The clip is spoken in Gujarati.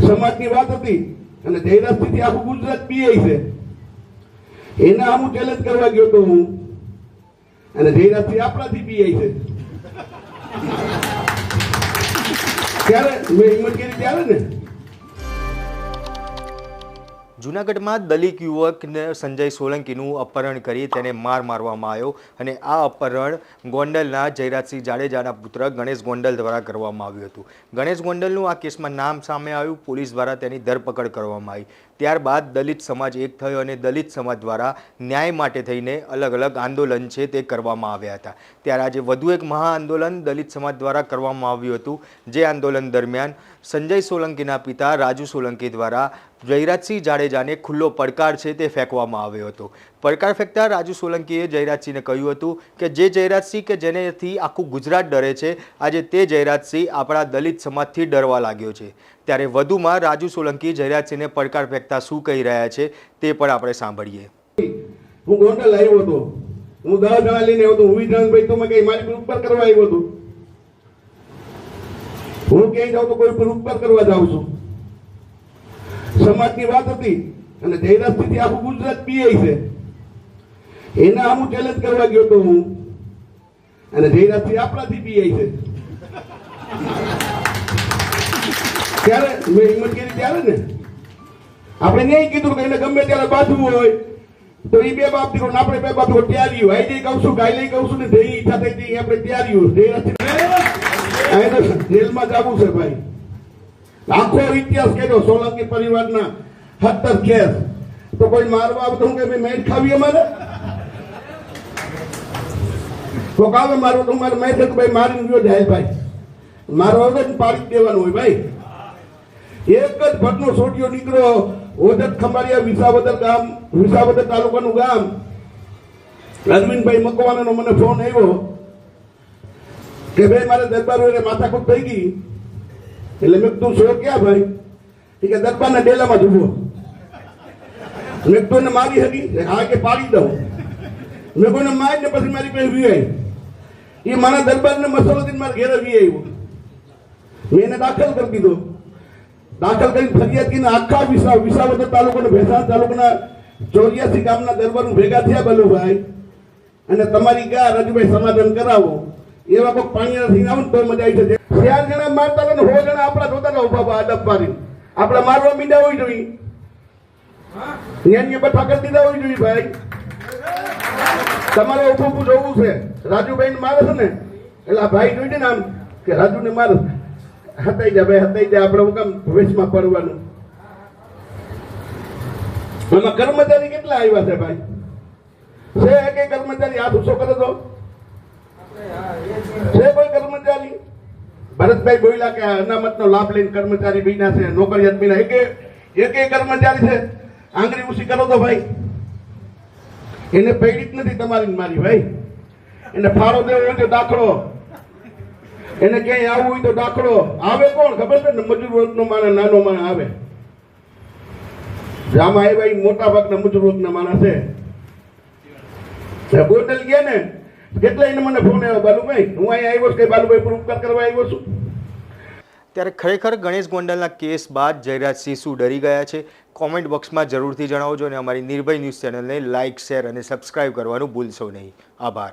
સમાજની વાત હતી અને જયરાજસિંહથી આખું ગુજરાત પીઆઈ છે. એના હું ચેલેન્જ કરવા ગયો તો હું. અને જયરાજસિંહ આપણાથી પીઆઈ છે. ત્યારે મેં હિંમત કરી ત્યારે ને. જૂનાગઢમાં દલિત યુવકને સંજય સોલંકીનું અપહરણ કરી તેને માર મારવામાં આવ્યો અને આ અપહરણ ગોંડલના જયરાજસિંહ જાડેજાના પુત્ર ગણેશ ગોંડલ દ્વારા કરવામાં આવ્યું હતું. ગણેશ ગોંડલનું આ કેસમાં નામ સામે આવ્યું, પોલીસ દ્વારા તેની ધરપકડ કરવામાં આવી. ત્યારબાદ દલિત સમાજ એક થયો અને દલિત સમાજ દ્વારા ન્યાય માટે થઈને અલગ અલગ આંદોલન છે તે કરવામાં આવ્યા હતા. ત્યારે આજે વધુ એક મહા આંદોલન દલિત સમાજ દ્વારા કરવામાં આવ્યું હતું. જે આંદોલન દરમિયાન સંજય સોલંકીના પિતા રાજુ સોલંકી દ્વારા જયરાજસિંહ જાડેજાને ખુલ્લો પડકાર છે તે ફેંકવામાં આવ્યો હતો. પડકાર ફેંકતા રાજુ સોલંકીએ જયરાજસિંહને કહ્યું હતું કે જે જયરાજસિંહ કે જેનેથી આખું ગુજરાત ડરે છે, આજે તે જયરાજસિંહ આપણા દલિત સમાજથી ડરવા લાગ્યો છે. ત્યારે વધુમાં રાજુ સોલંકી જયરાજસિંહને પડકાર ફેંકતા શું કહી રહ્યા છે તે પણ આપણે સાંભળીએ. હું ગોંડલ આવ્યો હતો. હું દસ જણા લઈને આવ્યો હું વિધાન તો મેં મારી પર ઉપર કરવા આવ્યો હતો. હું ક્યાંય જાઉં તો કોઈ પર ઉપર કરવા જાઉં છું. સમાજની વાત હતી. અને જયરાજસિંહથી આખું ગુજરાત પીઆઈ છે. એના હું ચેલેન્જ કરવા ગયો તો હું. અને જયરાજસિંહ આપણાથી પીઆઈ છે. ત્યારે મેં હિંમત કરી ત્યારે ને. આપણે નહીં કીધું કે એને ગમે ત્યારે બાજુ હોય, તો એ બે બાપ દીકરો આપણે બે બાપ દીકરો તૈયારી હોય આઈ કહું છું ગાઈ લઈ કહું છું ને જઈ ઈચ્છા થઈ જઈ આપણે ત્યારી તો જેલમાં જવું છે ભાઈ. આખો ઇતિહાસ કર્યો સોલંકી પરિવારના સત્તર કેસ તો કોઈ મારવા આવે તો હું કે ભાઈ મેચ ખાવી અમારે? તો કાલે મારું તો મારે મેં ભાઈ મારીને ગયો જાય ભાઈ. મારો હવે પાડી દેવાનું હોય ભાઈ. એક જ ભટનો સોટિયો નીકળ્યો ઓજત ખંભાળિયા વિસાવદર ગામ વિસાવદર તાલુકાનું ગામ. અરવિંદભાઈ મકવાનાનો મને ફોન આવ્યો કે ભાઈ મારે દરબાર માથાકૂટ થઈ ગઈ. એટલે મેં કીધું છો ક્યાં ભાઈ? એ કે, દરબારના ડેલામાં ઊભો મેં કીધું, એને મારી હતી હા કે પાડી દઉં. મેં કોઈને મારી ને પછી મારી પાસે વી એ મારા દરબારને મસાલો દઈને મારા ઘેરે વી આવ્યો. મેં એને દાખલ કરી દીધો. દાખલ કરી ફરિયાદ કરીને આખા વિસા વિસાવદર તાલુકાના ભેસાણ તાલુકાના ચોર્યાસી ગામના દરબાર ભેગા થયા બલુભાઈ અને તમારી ગા રજુભાઈ સમાધાન કરાવો. એવા કોઈ પાણી નથી આવું તો મજા આવી છે ચાર જણા મારતા હતા સો જણા આપણા જોતા હતા ઊભા અડબ મારી આપણે મારવા મીંડા હોય જોઈએ ન્યાન્ય બઠા કરી દીધા હોય જોઈએ ભાઈ. તમારે ઉભું ઉભું જોવું છે. રાજુભાઈ મારે છે ને, એટલે આ ભાઈ જોઈ ને આમ, કે રાજુને મારે હતાઈ જા ભાઈ, હતાઈ જા, આપણે હું કામ ભવિષ્યમાં પડવાનું. એમાં કર્મચારી કેટલા આવ્યા છે ભાઈ? છે કે કર્મચારી? હાથ ઊંચો કરે તો? છે કોઈ કર્મચારી? ભરતભાઈ બોલ્યા કે અનામતનો લાભ લઈને કર્મચારી બીના છે, નોકરિયાત બીના એક એક કર્મચારી છે. આંગળી ઊંચી કરો તો ભાઈ. એને પૈડી જ નથી તમારી મારી, ભાઈ. એને ફાળો દેવો હોય તો દાખલો. એને ક્યાંય આવવું હોય તો દાખલો. આવે કોણ? ખબર છે ને? મજૂર વર્ગનો માણસ, નાનો માણસ આવે. આમાં આવ્યા મોટા ભાગના મજૂર વર્ગના માણસ છે. બોટલ ગયા ને કેટલા એને મને ફોન આવ્યો, બાલુભાઈ, હું અહીંયા આવ્યો છું કે બાલુભાઈ પર ઉપકાર કરવા આવ્યો છું? ત્યારે ખરેખર ગણેશ ગોંડલના કેસ બાદ જયરાજ શું ડરી ગયા છે? કોમેન્ટ બોક્સમાં જરૂરથી જણાવજો અને અમારી નિર્ભય ન્યૂઝ ચેનલને લાઇક શેર અને સબસ્ક્રાઇબ કરવાનું ભૂલશો નહીં. આભાર.